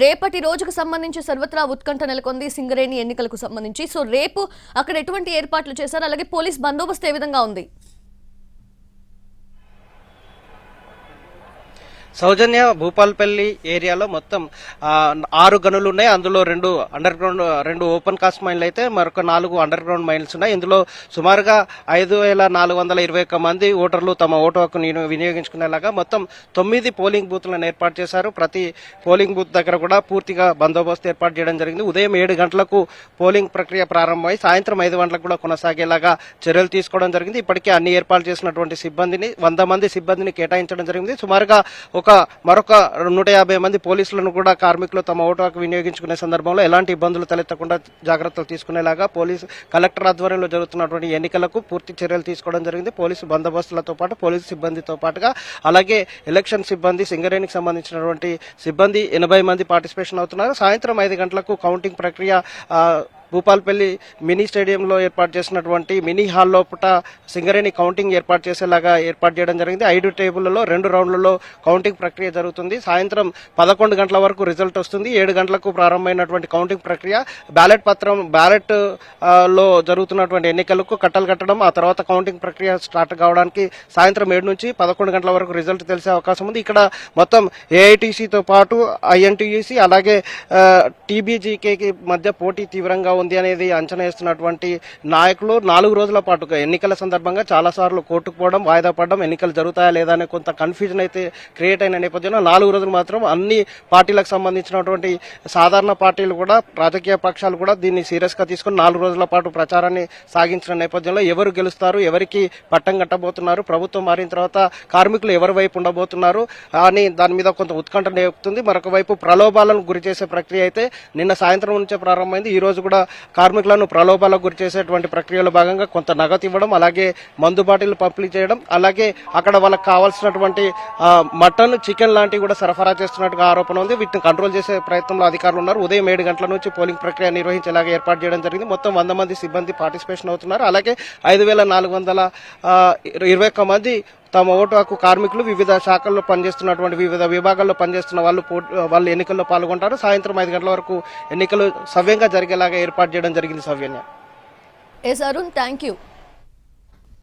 రేపటి రోజుకు సంబంధించి సర్వత్రా ఉత్కంఠ నెలకొంది సింగరేణి ఎన్నికలకు సంబంధించి. సో రేపు అక్కడ ఎటువంటి ఏర్పాట్లు చేశారు? అలాగే పోలీస్ బందోబస్తు ఏ విధంగా ఉంది? సౌజన్య భూపాల్పల్లి ఏరియాలో మొత్తం ఆరు గనులు ఉన్నాయి అందులో రెండు అండర్ గ్రౌండ్ రెండు ఓపెన్ కాస్ట్ మైన్లు అయితే మరొక నాలుగు అండర్ గ్రౌండ్ మైన్స్ ఉన్నాయి. ఇందులో సుమారుగా ఐదు వేల నాలుగు వందల ఇరవై ఒక్క మంది ఓటర్లు తమ ఓటు హక్కును వినియోగించుకునేలాగా మొత్తం తొమ్మిది పోలింగ్ బూత్లను ఏర్పాటు చేశారు. ప్రతి పోలింగ్ బూత్ దగ్గర కూడా పూర్తిగా బందోబస్తు ఏర్పాటు చేయడం జరిగింది. ఉదయం ఏడు గంటలకు పోలింగ్ ప్రక్రియ ప్రారంభమై సాయంత్రం ఐదు గంటలకు కూడా కొనసాగేలాగా చర్యలు తీసుకోవడం జరిగింది. ఇప్పటికే అన్ని ఏర్పాటు చేసినటువంటి సిబ్బందిని వంద మంది సిబ్బందిని కేటాయించడం జరిగింది. సుమారుగా ఒక మరొక నూట యాభై మంది పోలీసులను కూడా కార్మికులు తమ ఓటు హక్కు వినియోగించుకునే సందర్భంలో ఎలాంటి ఇబ్బందులు తలెత్తకుండా జాగ్రత్తలు తీసుకునేలాగా పోలీసు కలెక్టర్ ఆధ్వర్యంలో జరుగుతున్నటువంటి ఎన్నికలకు పూర్తి చర్యలు తీసుకోవడం జరిగింది. పోలీసు బందోబస్తులతో పాటు పోలీసు సిబ్బందితో పాటుగా అలాగే ఎలక్షన్ సిబ్బంది సింగరేణికి సంబంధించినటువంటి సిబ్బంది ఎనభై మంది పార్టిసిపేషన్ అవుతున్నారు. సాయంత్రం ఐదు గంటలకు కౌంటింగ్ ప్రక్రియ భూపాల్పల్లి మినీ స్టేడియంలో ఏర్పాటు చేసినటువంటి మినీ హాల్ లోపల సింగరేణి కౌంటింగ్ ఏర్పాటు చేసేలాగా ఏర్పాటు చేయడం జరిగింది. ఐదు టేబుల్లలో రెండు రౌండ్లలో కౌంటింగ్ ప్రక్రియ జరుగుతుంది. సాయంత్రం పదకొండు గంటల వరకు రిజల్ట్ వస్తుంది. ఏడు గంటలకు ప్రారంభమైనటువంటి కౌంటింగ్ ప్రక్రియ బ్యాలెట్ పత్రం బ్యాలెట్లో జరుగుతున్నటువంటి ఎన్నికలకు కట్టలు కట్టడం ఆ తర్వాత కౌంటింగ్ ప్రక్రియ స్టార్ట్ కావడానికి సాయంత్రం ఏడు నుంచి పదకొండు గంటల వరకు రిజల్ట్ తెలిసే అవకాశం ఉంది. ఇక్కడ మొత్తం ఏఐటీసీతో పాటు ఐఎన్టీయూసీ అలాగే టీబీజీకేకి మధ్య పోటీ తీవ్రంగా ఉంది ఉంది అనేది అంచనా వేస్తున్నటువంటి నాయకులు నాలుగు రోజుల పాటుగా ఎన్నికల సందర్భంగా చాలా సార్లు కోర్టుకు పోవడం వాయిదా పడడం ఎన్నికలు జరుగుతాయా లేదా అనే కొంత కన్ఫ్యూజన్ అయితే క్రియేట్ అయిన నేపథ్యంలో నాలుగు రోజులు మాత్రం అన్ని పార్టీలకు సంబంధించినటువంటి సాధారణ పార్టీలు కూడా రాజకీయ పక్షాలు కూడా దీన్ని సీరియస్గా తీసుకుని నాలుగు రోజుల పాటు ప్రచారాన్ని సాగించిన నేపథ్యంలో ఎవరు గెలుస్తారు ఎవరికి పట్టం కట్టబోతున్నారు ప్రభుత్వం మారిన తర్వాత కార్మికులు ఎవరి వైపు ఉండబోతున్నారు అని దాని మీద కొంత ఉత్కంఠ నేపుతుంది. మరొక వైపు ప్రలోభాలను గురి చేసే ప్రక్రియ అయితే నిన్న సాయంత్రం నుంచే ప్రారంభమైంది. ఈ రోజు కూడా కార్మికులను ప్రలోభాలకు గురి చేసేటువంటి ప్రక్రియలో భాగంగా కొంత నగదు ఇవ్వడం అలాగే మందు బాటిల్ పంపిణీ చేయడం అలాగే అక్కడ వాళ్ళకి కావాల్సినటువంటి మటన్ చికెన్ లాంటివి కూడా సరఫరా చేస్తున్నట్టుగా ఆరోపణ ఉంది. వీటిని కంట్రోల్ చేసే ప్రయత్నంలో అధికారులు ఉన్నారు. ఉదయం ఏడు గంటల నుంచి పోలింగ్ ప్రక్రియ నిర్వహించేలాగా ఏర్పాటు చేయడం జరిగింది. మొత్తం వంద మంది సిబ్బంది పార్టిసిపేషన్ అవుతున్నారు. అలాగే ఐదు వేల నాలుగు వందల ఇరవై ఒక్క మంది తమ ఓటు హక్కు కార్మికులు వివిధ శాఖల్లో పనిచేస్తున్నటువంటి వివిధ విభాగాల్లో పనిచేస్తున్న వాళ్ళు పో- వాళ్ళు ఎన్నికల్లో పాల్గొంటారు. సాయంత్రం ఐదు గంటల వరకు ఎన్నికలు సవ్యంగా జరిగేలాగా ఏర్పాటు చేయడం జరిగింది సవ్యంగా ఎస్ అరుణ్ థ్యాంక్ యూ